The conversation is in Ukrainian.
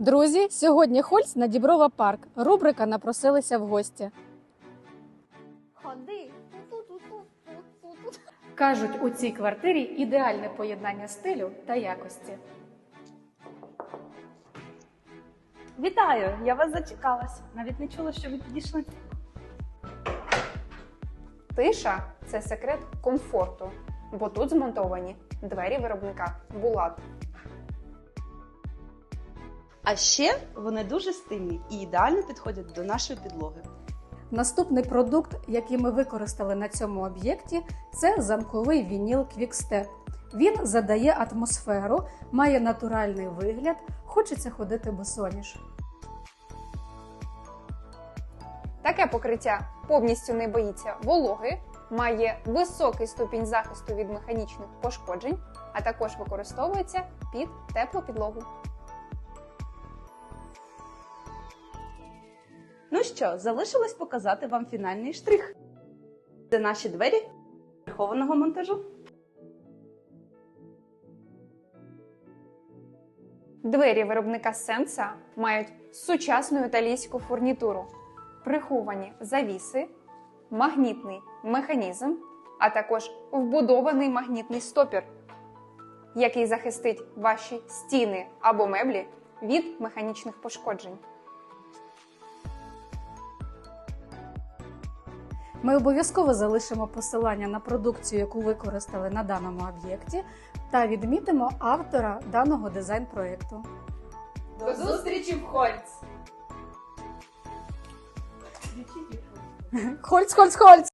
Друзі, сьогодні Хольц на Діброва парк. Рубрика напросилися в гості. Ходи. Кажуть, у цій квартирі ідеальне поєднання стилю та якості. Вітаю! Я вас зачекалась. Навіть не чула, що ви підійшли. Тиша це секрет комфорту, бо тут змонтовані двері виробника Булат. А ще вони дуже стильні і ідеально підходять до нашої підлоги. Наступний продукт, який ми використали на цьому об'єкті, це замковий вініл Quickstep. Він задає атмосферу, має натуральний вигляд, хочеться ходити босоніж. Таке покриття повністю не боїться вологи, має високий ступінь захисту від механічних пошкоджень, а також використовується під теплу підлогу. Ну що, залишилось показати вам фінальний штрих. Це наші двері прихованого монтажу. Двері виробника Сенса мають сучасну італійську фурнітуру, приховані завіси, магнітний механізм, а також вбудований магнітний стопір, який захистить ваші стіни або меблі від механічних пошкоджень. Ми обов'язково залишимо посилання на продукцію, яку використали на даному об'єкті, та відмітимо автора даного дизайн-проєкту. До зустрічі в Хольц! Хольц, Хольц, Хольц!